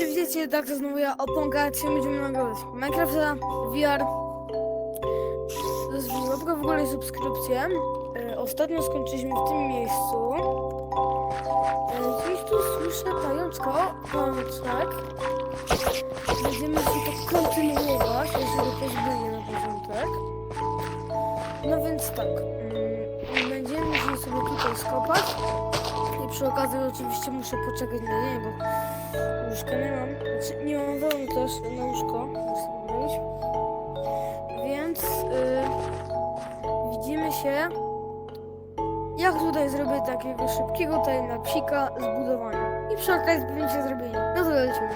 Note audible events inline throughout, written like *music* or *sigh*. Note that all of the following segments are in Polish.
oczywiście widzicie, tak to znowu ja oponka, dzisiaj będziemy nagrywać Minecrafta, VR. Łapkę w ogóle subskrypcję. E, ostatnio skończyliśmy w tym miejscu. E, gdzieś tu słyszę pajączka. O, pajączek. Będziemy się to kontynuować, ja się go pozbyję na początek. No więc tak. mm, Będziemy musieli sobie tutaj skopać. Przy okazji oczywiście muszę poczekać na niego. Łóżka nie mam. Znaczy, nie mam też na łóżko. Więc y, widzimy się. Jak tutaj zrobię takiego szybkiego timelapsika z budowaniem. I przy okazji będzie zrobienie. No to lecimy.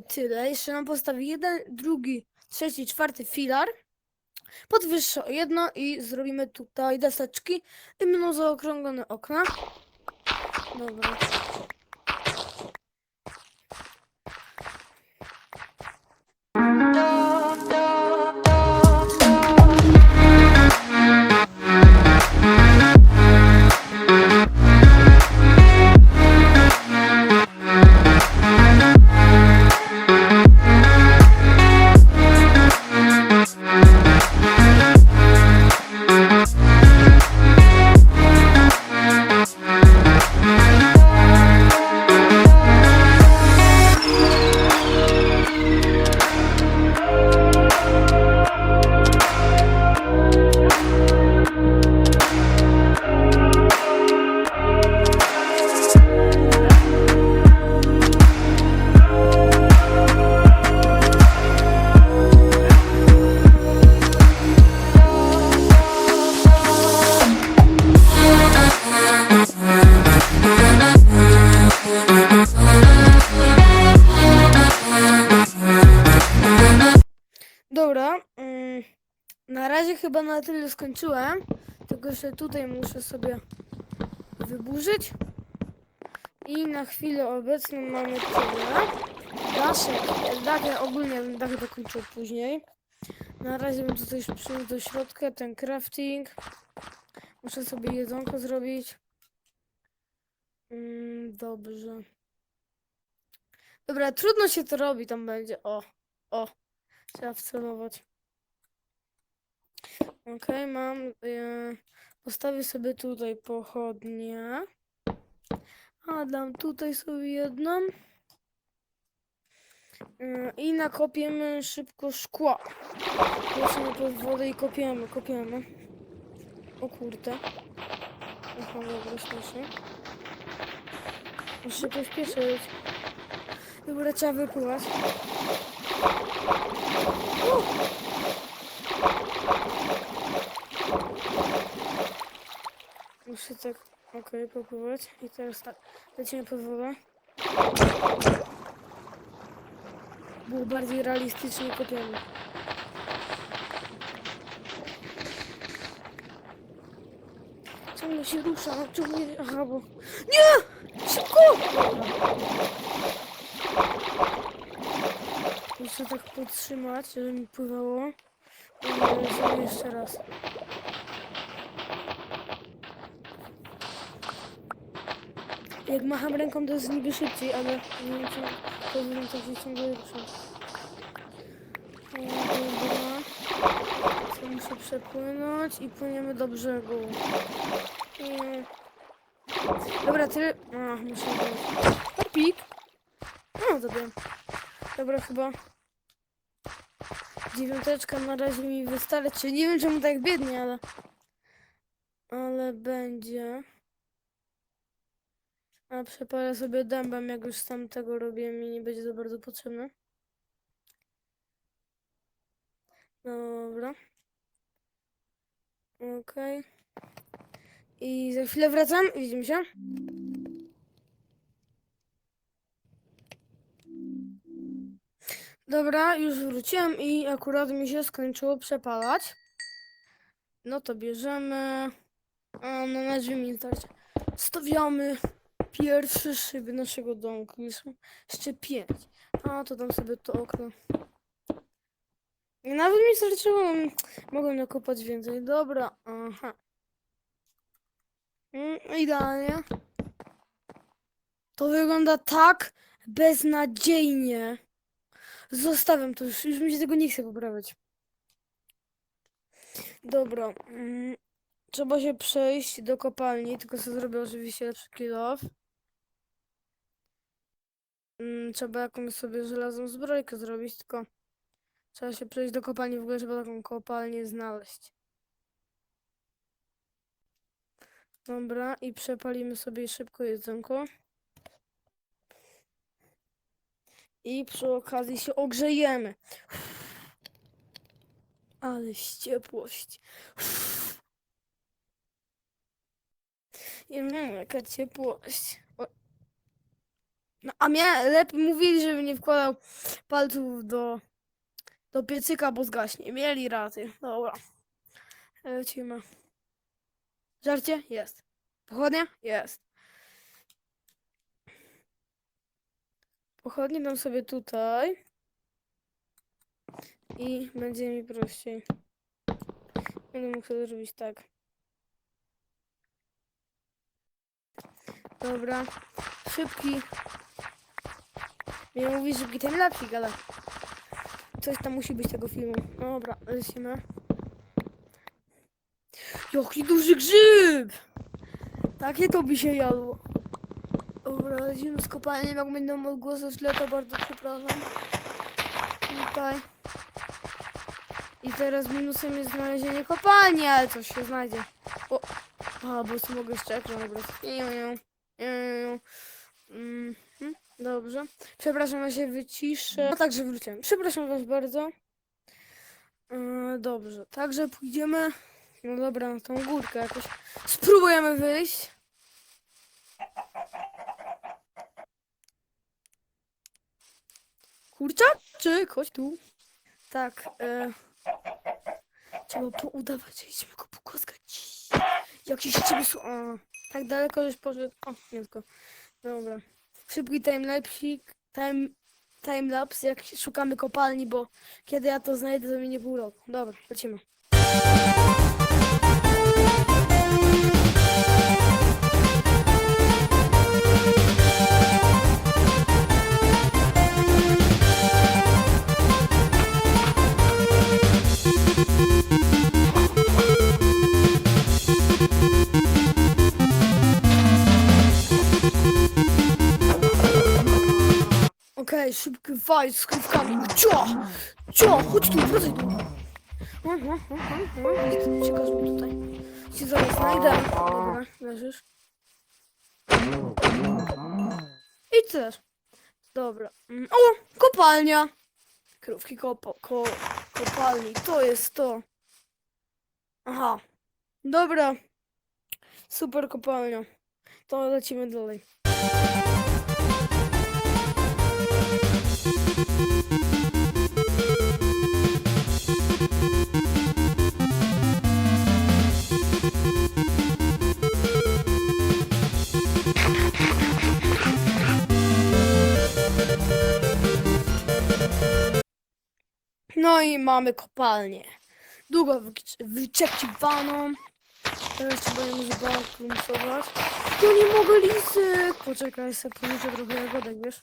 Tyle. Jeszcze nam postawi jeden, drugi, trzeci, czwarty filar. Podwyższę o jedno i zrobimy tutaj deseczki i będą zaokrąglone okna. Dobra. Chyba na tyle skończyłem. Tylko że tutaj muszę sobie wyburzyć. I na chwilę obecną mamy tyle. Daszek, dachy ogólnie bym dachy dokończył później. Na razie bym tutaj przyniósł do środka ten crafting. Muszę sobie jedzonko zrobić. Mm, dobrze. Dobra, trudno się to robi, tam będzie. O, o. Trzeba wcelować. Okej, mam. E, postawię sobie tutaj pochodnie. A dam tutaj sobie jedną. Yy, I nakopiemy szybko szkła. Lecimy pod wodę i kopiemy, kopiemy. O kurde. Aha, dobra, śmiesznie. Muszę się pośpieszyć. Dobra, trzeba wypływać. U! Muszę tak, okej, popływać. I teraz tak, lecimy pod wodę. Było bardziej realistycznie kopiemy. Ciągle się rusza, ciągle... Aha, bo... Nie! Szybko! Muszę tak podtrzymać, żeby mi pływało. I lecimy jeszcze raz. Jak macham ręką, to jest niby szybciej, ale nie wiem, czy powinienem tak się ciągle ruszać. O, Dobra. To muszę przepłynąć i płyniemy do brzegu. Nie. Dobra, tyle... A, muszę wejść. Pik. No, dobra. Dobra, chyba... Dziewiąteczka na razie mi wystarczy. Nie wiem, czemu tak biednie, ale... Ale będzie... A przepalę sobie dębem, jak już sam tego robię, mi nie będzie za bardzo potrzebne. Dobra. Okej. I za chwilę wracam. Widzimy się. Dobra, już wróciłem i akurat mi się skończyło przepalać. No to bierzemy. A, no na drzwi mi starczy. Stawiamy pierwsze szyby naszego domku. Jest jeszcze pięć. A, to dam sobie to okno. Nawet mi starczyło. mm, Mogłem nakopać więcej. Dobra, aha. Mm, idealnie. To wygląda tak beznadziejnie. Zostawiam to już. Już mi się tego nie chce poprawiać. Dobra. Trzeba się przejść do kopalni, tylko co zrobię oczywiście lepszy kill off. Mm, trzeba jakąś sobie żelazną zbrojkę zrobić, tylko trzeba się przejść do kopalni w ogóle, żeby taką kopalnię znaleźć. Dobra, i przepalimy sobie szybko jedzonko. I przy okazji się ogrzejemy. Ale ciepłość. I mm, jaka ciepłość. O. No, a mnie lepiej mówili, żebym nie wkładał palców do, do piecyka, bo zgaśnie. Mieli raty. Dobra. Lecimy. Żarcie? Jest. Pochodnia? Jest. Pochodnie dam sobie tutaj. I będzie mi prościej. Będę mógł zrobić tak. Dobra. Szybki. Nie mówi szybki ten lapsik, ale coś tam musi być tego filmu. Dobra, lecimy. Jaki duży grzyb! Takie to by się jadło. Dobra, lecimy z kopalnią. Jak będą odgłosy w tle, to bardzo przepraszam. Tutaj. I teraz minusem jest znalezienie kopalni, ale coś się znajdzie. O! A, bo mogę jeszcze ekran. Nie, nie, nie. Mhm, Dobrze. Przepraszam, ja się wyciszę. No także wróciłem. Przepraszam was bardzo. Yy, dobrze. Także pójdziemy. No dobra, na tą górkę jakoś. Spróbujemy wyjść. Kurczak? Czy chodź tu? Tak. E... Trzeba poudawać, że idziemy go pogłaskać. Jak się ciebie su... Tak daleko, żeś poszedł. O, nie tylko. Dobra. Szybki timelapsik. Time, timelapse, jak szukamy kopalni, bo kiedy ja to znajdę, to minie pół roku. Dobra, lecimy. Szybki fight z krówkami. Cio! Cio! Chodź tu, wracaj tu. Uciekasz mi tutaj. Zaraz znajdę. Dobra, leżysz. I też. Dobra. O! Kopalnia! Krówki kopo, ko, kopalni. To jest to. Aha. Dobra. Super kopalnia. To lecimy dalej. No i mamy kopalnię. Długo wyc- wyczekiwaną. Teraz trzeba ją zbalansować. Nie mogę lisek! Poczekaj, se policzę trochę jagodek, wiesz?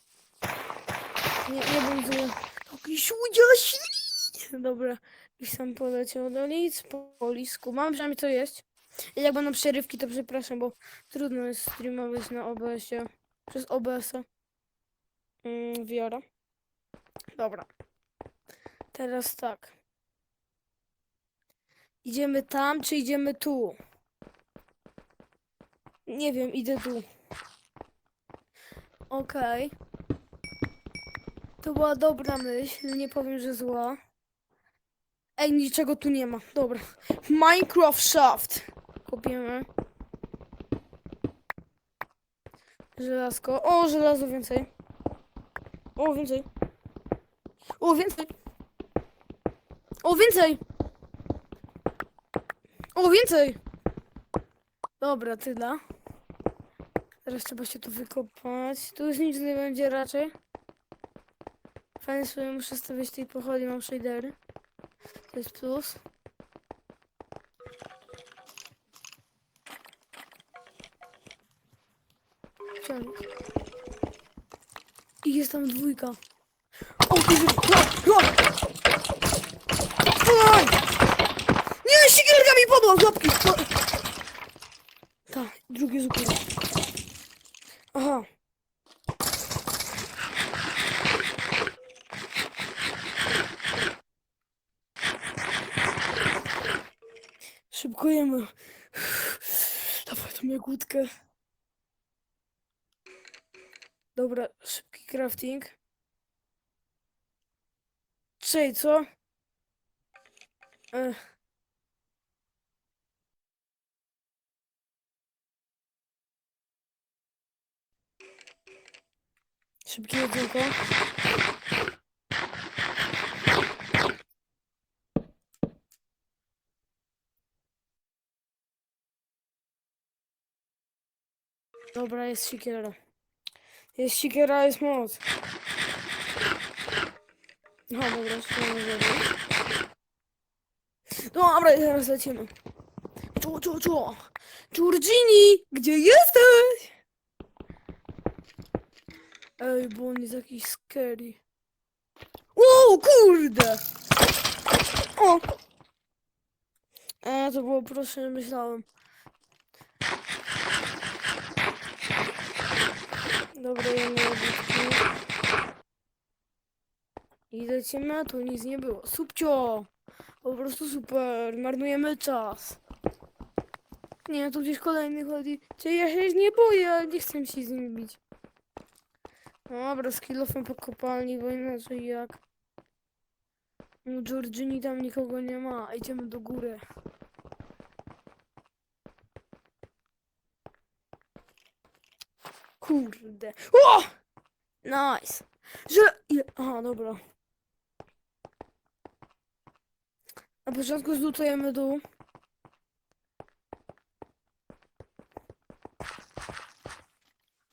Nie, nie będzie taki słodziaśli! Dobra, już sam poleciał do lic, po lisku. Mam przynajmniej co. I jak będą przerywki, to przepraszam, bo trudno jest streamować na OBS-ie. Przez OBS-a. Mm, wiara. Dobra. Teraz tak. Idziemy tam, czy idziemy tu? Nie wiem, idę tu. Okej. To była dobra myśl, nie powiem, że zła. Ej, niczego tu nie ma. Dobra. Minecraft Shaft. Kopiemy. Żelazko. O, żelazo więcej. O, więcej. O, więcej. O, więcej! O, więcej! Dobra, tyle. Teraz trzeba się tu wykopać. Tu już nic nie będzie raczej. Fajnie sobie muszę stawiać tej pochodni, mam shadery. To jest plus. Ciąg. I jest tam dwójka. O! Oj! Nie, siekierka mi podła łapki! Tak, drugie zupełnie. Aha. Szybkujemy. *sighs* Dawaj tą jagódkę. Dobra, szybki crafting. Czyli co? Ech. Szybkie. Dobra, jest siekiera. Jest siekiera, jest moc. No dobra, nie wiem. Dobra, teraz lecimy. Czu, czu, czu. Giorgini, gdzie jesteś? Ej, bo on jest jakiś scary. O, kurde! O! E, to było proszę, myślałem. Dobra, jemy jabłki. I lecimy, a tu nic nie było. Subcio! Po prostu super, marnujemy czas. Nie, tu gdzieś kolejny chodzi. Czy ja się nie boję, ale nie chcę się z nim bić. Dobra, z kilofem po kopalni, bo inaczej jak. No, Georgini tam nikogo nie ma. Idziemy do góry. Kurde. O! Nice. Że... Aha, dobra. Na początku zlutujemy dół.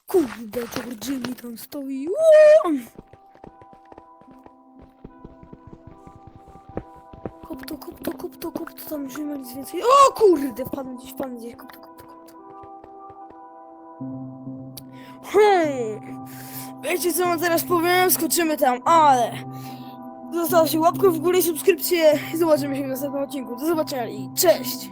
Kurde, Georgini tam stoi. Uuu! Kop to, kop to, kop to, kop to, tam już nic więcej. O kurde, wpadłem gdzieś, wpadłem gdzieś, kop to, kop Wiecie co wam teraz powiem? Skoczymy tam, ale... Zostawcie łapkę w górę i subskrypcję. Zobaczymy się w następnym odcinku. Do zobaczenia i cześć!